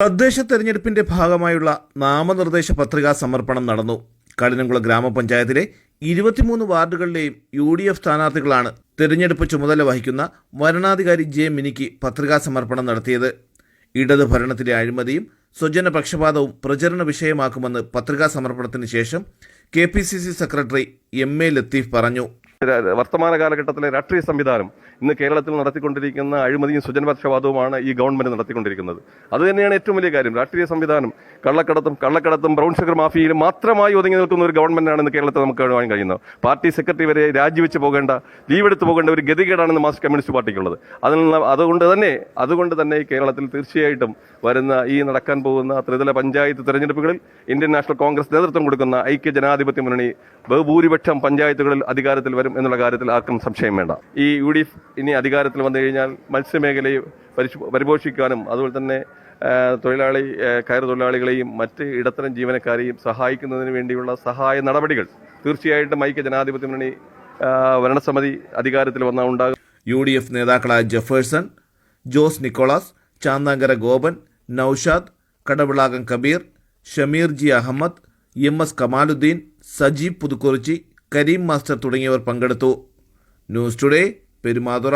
തദ്ദേശ തെരഞ്ഞെടുപ്പിന്റെ ഭാഗമായുള്ള നാമനിർദ്ദേശ പത്രികാ സമർപ്പണം നടന്നു. കഠിനംകുളം ഗ്രാമപഞ്ചായത്തിലെ ഇരുപത്തിമൂന്ന് വാർഡുകളിലെയും യു ഡി എഫ് സ്ഥാനാർത്ഥികളാണ് തെരഞ്ഞെടുപ്പ് ചുമതല വഹിക്കുന്ന വരണാധികാരി ജെ മിനിക്ക് പത്രികാ സമർപ്പണം നടത്തിയത്. ഇടത് ഭരണത്തിലെ അഴിമതിയും സ്വജന പക്ഷപാതവും പ്രചരണ വിഷയമാക്കുമെന്ന് പത്രികാ സമർപ്പണത്തിന് ശേഷം K secretary M A Latheef പറഞ്ഞു. വർത്തമാന കാലഘട്ടത്തിലെ രാഷ്ട്രീയ സംവിധാനം ഇന്ന് കേരളത്തിൽ നടത്തിക്കൊണ്ടിരിക്കുന്ന അഴിമതിയും സുജനപക്ഷവാദവുമാണ് ഈ ഗവൺമെന്റ് നടത്തിക്കൊണ്ടിരിക്കുന്നത്. അത് തന്നെയാണ് ഏറ്റവും വലിയ കാര്യം. രാഷ്ട്രീയ സംവിധാനം കള്ളക്കടത്തും കള്ളക്കടത്തും ബ്രൗൺ ഷുഗർ മാഫിയയിലും മാത്രമായി ഒതുങ്ങി നിൽക്കുന്ന ഒരു ഗവൺമെന്റാണ് ഇന്ന് കേരളത്തിൽ നമുക്ക് കാണുവാൻ കഴിയുന്നത്. പാർട്ടി സെക്രട്ടറി വരെ രാജിവെച്ച് പോകേണ്ട ലീവെടുത്ത് പോകേണ്ട ഒരു ഗതികേടാണ് ഇന്ന് മാർക്സിസ്റ്റ് കമ്മ്യൂണിസ്റ്റ് പാർട്ടിക്കുള്ളത്. അതിൽ നിന്ന് അതുകൊണ്ട് തന്നെ അതുകൊണ്ട് തന്നെ കേരളത്തിൽ തീർച്ചയായിട്ടും വരുന്ന ഈ നടക്കാൻ പോകുന്ന ത്രിതല പഞ്ചായത്ത് തെരഞ്ഞെടുപ്പുകളിൽ ഇന്ത്യൻ നാഷണൽ കോൺഗ്രസ് നേതൃത്വം കൊടുക്കുന്ന ഐക്യ ജനാധിപത്യ മുന്നണി ബഹുഭൂരിപക്ഷം പഞ്ചായത്തുകളിൽ അധികാരത്തിൽ വരും. എന്നുള്ള കാര്യത്തിൽ ആർക്കും സംശയം വേണ്ട. ഈ യു ഡി എഫ് ഇനി അധികാരത്തിൽ വന്നു കഴിഞ്ഞാൽ മത്സ്യമേഖലയെ പരിപോഷിക്കാനും അതുപോലെ തന്നെ തൊഴിലാളി കയർ തൊഴിലാളികളെയും മറ്റ് ഇടത്തരം ജീവനക്കാരെയും സഹായിക്കുന്നതിന് വേണ്ടിയുള്ള സഹായ നടപടികൾ തീർച്ചയായിട്ടും ഐക്യ ജനാധിപത്യ മുന്നണി ഭരണസമിതി അധികാരത്തിൽ വന്നാൽ ഉണ്ടാകും. യു ഡി എഫ് നേതാക്കളായ Jefferson Jose Nicholas Chanthankara Gopan Noushad Kadavilakam Kabeer Shameer G Ahammed M S Kamaludeen Sajeev Puthukurichi Kareem master തുടങ്ങിയവർ പങ്കെടുത്തു. News today Perumathura.